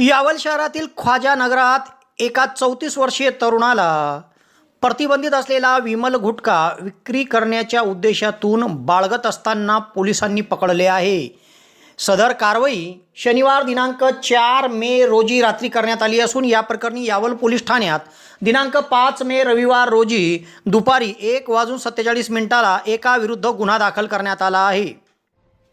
यावल शहरातील ख्वाजा नगरात एका चौतीस वर्षीय तरुणाला प्रतिबंधित असलेला विमल गुटखा विक्री करण्याच्या उद्देशातून बाळगत असताना पोलिसांनी पकडले आहे. सदर कारवाई शनिवार दिनांक चार मे रोजी रात्री करण्यात आली असून या प्रकरणी यावल पोलीस ठाण्यात दिनांक पाच मे रविवार रोजी दुपारी एक वाजून सत्तेचाळीस मिनिटाला एका विरुद्ध गुन्हा दाखल करण्यात आला आहे.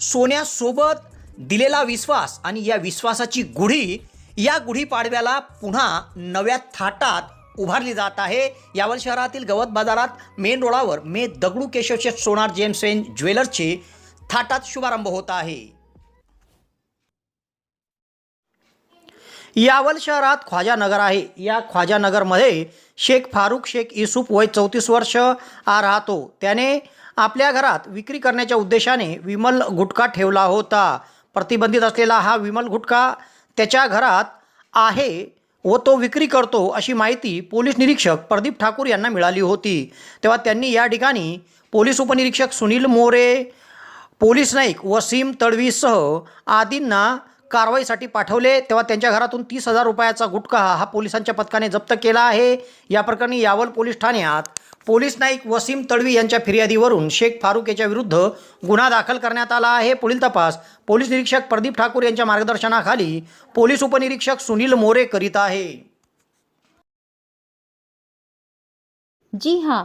सोन्यासोबत दिलेला विश्वास आणि या विश्वासाची गुढी या गुढीपाडव्याला पुन्हा नव्या थाटात उभारली जात आहे. यावल शहरातील गवत बाजारात मेन रोडावर मे दगडू केशवचे सोनार जेम्स एन ज्वेलर्सचे थाटात शुभारंभ होत आहे. यावल शहरात ख्वाजा नगर आहे. या ख्वाजा नगरमध्ये शेख फारुख शेख युसुफ वय चौतीस वर्ष हा राहतो. त्याने आपल्या घरात विक्री करण्याच्या उद्देशाने विमल गुटखा ठेवला होता. प्रतिबंधित असलेला हा विमल गुटखा त्याच्या घरात आहे व तो विक्री करतो अशी माहिती पोलीस निरीक्षक प्रदीप ठाकूर यांना मिळाली होती. तेव्हा त्यांनी या ठिकाणी पोलीस उपनिरीक्षक सुनील मोरे पोलीस नाईक वसीम तडवीसह आदींना कारवाईसाठी पाठवले तेव्हा त्यांच्या घरातून तीस हजार रुपयाचा गुटखा हा पोलिसांच्या पथकाने जप्त केला आहे. या प्रकरणी यावल पोलीस ठाण्यात पोलीस नाईक वसीम तडवी यांच्या फिर्यादीवरून शेख फारुक याच्या विरुद्ध गुन्हा दाखल करण्यात आला आहे. पुढील तपास पोलीस निरीक्षक प्रदीप ठाकूर यांच्या मार्गदर्शनाखाली पोलीस उपनिरीक्षक सुनील मोरे करीत आहे. जी हां